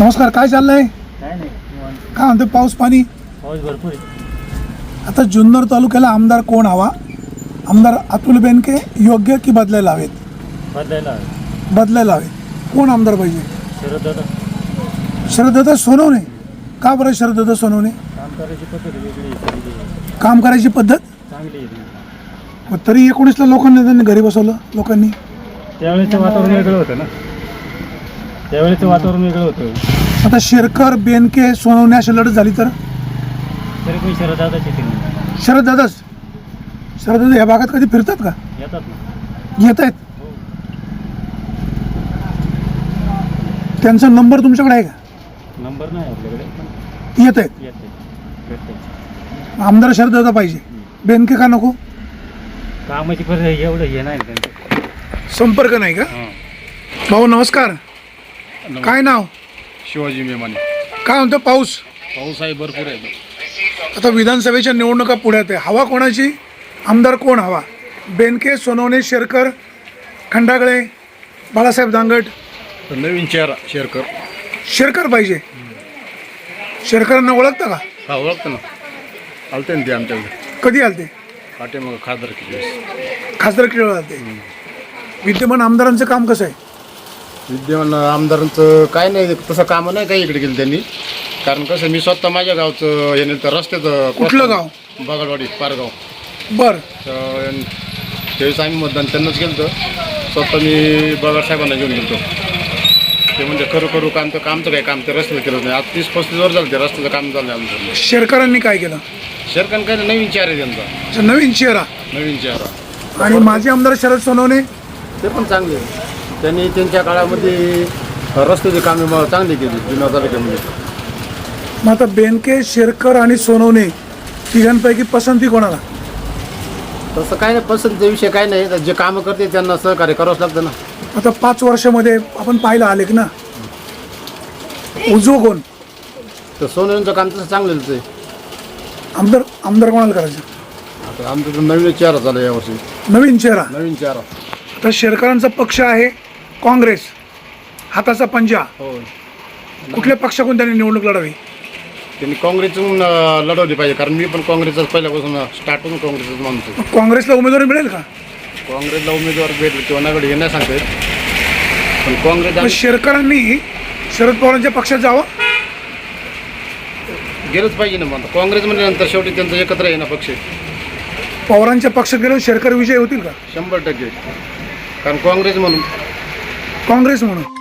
नमस्कार काय चाललंय? काय नाही निवांत. काय म्हणतो पाऊस पाणी? पाऊस भरपूर आहे. आता जुन्नर तालुक्याला आमदार कोण हवा? आमदार अतुल बेनके योग्य की बदलायला हवेत? बदलायला हवे. बदलायला हवेत कोण आमदार पाहिजे? शरद दादा शरदत्ता सोनवणे. का बरं शरदत्ता सोनवणे? काम करायची पद्धत वेगळी आहे सगळी आहे. काम करायची पद्धत? चांगली आहे ती. मग तरी एकोणीसला लोकांनी त्यांनी घरी बसवलं लोकांनी? त्यावेळेचं वातावरण वेगळं होतं ना. त्यावेळेचं वातावरण वेगळं होतं. आता शेरकर बेनके सोनवणे अशी लढत झाली तर? तरी पण शरद दादाचे ते शरददादाच? शरददादा या भागात कधी फिरतात का? येतात ना. येत आहेत? त्यांचा नंबर तुमच्याकडे आहे का? नंबर नाही आपल्याकडे पण येत आहेत. येते भेटते. आमदार शरददादा पाहिजे. बेनके का नको? कामाची परिस्थिती एवढं हे नाही ना त्यांचं. संपर्क नाही का? हां. भाऊ नमस्कार. काय नाव? शिवाजी मेमाने. काय म्हणतो पाऊस? पाऊस आहे भरपूर आहे. आता विधानसभेच्या निवडणुका पुढ्यात आहे. हवा कोणाची? आमदार कोण हवा? बेनके सोनवणे शेरकर खंडागळे बाळासाहेब दांगट. नवीन चेहरा शेअर कर शेरकर पाहिजे. शेरकरांना ओळखता का? हा ओळखतो ना. आलते ना ते आमच्याकडे. कधी आलते? पाटे मग खासदार खासदार केळ आलते. विद्यमान आमदारांचं काम कसं आहे? विद्यमान आमदारांचं काय नाही तसं कामं नाही काही इकडे केलं त्यांनी. कारण कसं मी स्वतः माझ्या गावचं हे नाही तर रस्त्याचं कुठलं गाव? बगाडवाडी पारगाव. बरं. तर त्यावेळेस आम्ही मतदान त्यांनाच गेलं होतं. स्वतः मी बगाड साहेबांना घेऊन गेलो ते म्हणजे करू करू काम तर कामचं काय काम ते रस्त्याचं केलं नाही. आज तीस पस्तीस वर झालं ते रस्त्याचं काम झालं आमचं. शेरकरांनी काय केलं? शेरकान काय नाही, नवीन चेहरा आहे त्यांचा. अच्छा, नवीन चेहरा. नवीन चेहरा. आणि माजी आमदार शरद सोनवणे? ते पण चांगले. त्यांनी त्यांच्या काळामध्ये रस्त्याची कामे चांगली केली जुन्या तालुक्यामध्ये. मग आता बेनके शेरकर आणि सोनवणे तिघांपैकी पसंती कोणाला? तसं काय नाही पसंतीचा विषय काय नाही. तर जे कामं करते त्यांना सहकार्य करावंच लागतं ना. आता पाच वर्षामध्ये आपण पाहिलं आलेख ना? उजव कोण? तर सोन्यांचं काम तसं चांगलंच आहे. आमदार आमदार कोणाला करायचं? आता आमचा नवीन चेहरा झाला यावर्षी नवीन चेहरा? नवीन चेहरा. तर शेरकरांचा पक्ष आहे. काँग्रेस हाताचा पंजा. हो. कुठल्या पक्षाकडून त्यांनी निवडणूक लढावी? त्यांनी काँग्रेसहून अं, लढवली पाहिजे कारण मी पण काँग्रेसच पहिल्यापासून स्टार्ट होऊन काँग्रेसच मानतो. मग काँग्रेसला उमेदवारी मिळेल का? काँग्रेसला उमेदवार भेटले किंवा नागडे हे नाही सांगते पण काँग्रेस आम्ही शेरकरांनी शरद पवारांच्या पक्षात जावं? गेलंच पाहिजे ना मग आता काँग्रेस म्हणल्यानंतर शेवटी त्यांचं एकत्र आहे ना पक्ष पवारांच्या पक्षात गेल्यावर शेरकर विजय होतील का? शंभर टक्के. कारण काँग्रेस म्हणून काँग्रेस म्हणून.